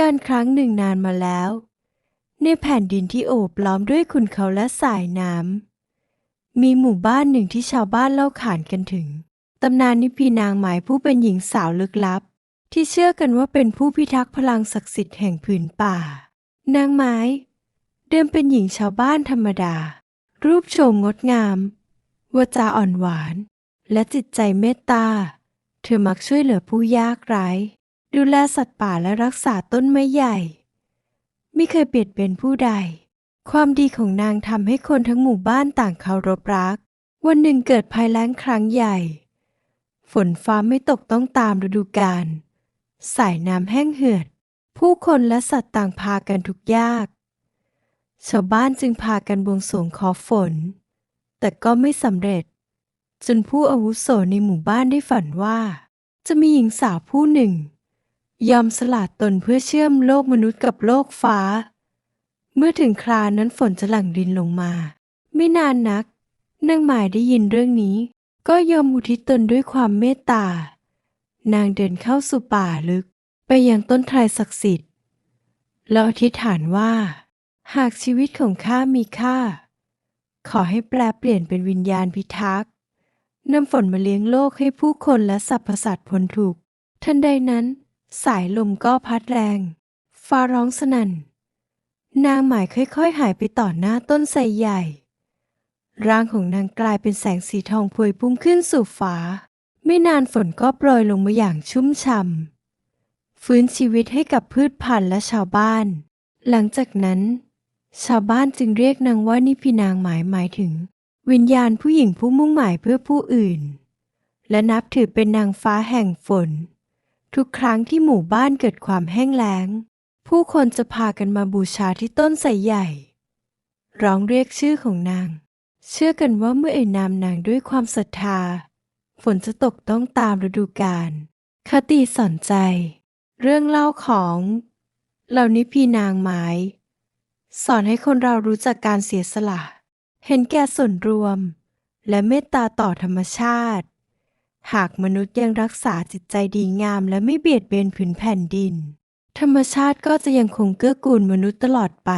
การครั้งหนึ่งนานมาแล้ว ในแผ่นดินที่โอบล้อมด้วยขุนเขาและสายน้ำมีหมู่บ้านหนึ่งที่ชาวบ้านเล่าขานกันถึงตำนานนิพีนางหมายผู้เป็นหญิงสาวลึกลับ ที่เชื่อกันว่าเป็นผู้พิทักษ์พลังศักดิ์สิทธิ์แห่งผืนป่า นางไม้ เดิมเป็นหญิงชาวบ้านธรรมดา รูปโฉมงดงามวาจาอ่อนหวาน และจิตใจเมตตา เธอมักช่วยเหลือผู้ยากไร้ ดูแลสัตว์ป่าและรักษาต้นไม้ใหญ่ ไม่เคยเบียดเบียนผู้ใด ความดีของนางทำให้คนทั้งหมู่บ้านต่างเคารพรัก วันหนึ่งเกิดภัยแล้งครั้งใหญ่ ฝนฟ้าไม่ตกต้องตามฤดูกาลสายน้ำแห้งเหือด ผู้คนและสัตว์ต่างพากันทุกยาก ชาวบ้านจึงพากันบวงสรวงขอฝน แต่ก็ไม่สำเร็จ จนผู้อาวุโสในหมู่บ้านได้ฝันว่า จะมีหญิงสาวผู้หนึ่ง ยอมสละตนเพื่อเชื่อมโลกมนุษย์กับโลกฟ้า เมื่อถึงครานั้นฝนจะหลั่งดินลงมา ไม่นานนักนางหมายได้ยินเรื่องนี้ ก็ยอมอุทิศตนด้วยความเมตตา นางเดินเข้าสู่ป่าลึก ไปยังต้นไทรศักดิ์สิทธิ์แล้วอธิษฐานว่า หากชีวิตของข้ามีค่า ขอให้แปลเปลี่ยนเป็นวิญญาณพิทักษ์นำฝนมาเลี้ยงโลกให้ผู้คนและสรรพสัตว์พ้นทุกข์ทันใดนั้น สายลมก็พัดแรง ฟ้าร้องสนั่น นางหมายค่อยๆ หายไปต่อหน้าต้นไทรใหญ่ ร่างของนางกลายเป็นแสงสีทองพวยพุ่งขึ้นสู่ฟ้า ไม่นานฝนก็โปรยลงมาอย่างชุ่มช่ำฟื้นชีวิตให้กับพืชพันธุ์และชาวบ้าน หลังจากนั้น ชาวบ้านจึงเรียกนางว่านิพินางหมายหมายถึง วิญญาณผู้หญิงผู้มุ่งหมายเพื่อผู้อื่น และนับถือเป็นนางฟ้าแห่งฝน ทุกครั้งที่หมู่บ้านเกิดความแห้งแล้ง ผู้คนจะพากันมาบูชาที่ต้นไทรใหญ่ ร้องเรียกชื่อของนาง เชื่อกันว่าเมื่อเอ่ยนามนางด้วยความศรัทธา ฝนจะตกต้องตามฤดูกาลคติสอนใจ เรื่องเล่าของเหล่านี้พีนางไม้ สอนให้คนเรารู้จักการเสียสละ เห็นแก่ส่วนรวม และเมตตาต่อธรรมชาติ หากมนุษย์ยังรักษาจิตใจดีงามและไม่เบียดเบียนผืนแผ่นดิน ธรรมชาติก็จะยังคงเกื้อกูลมนุษย์ตลอดไป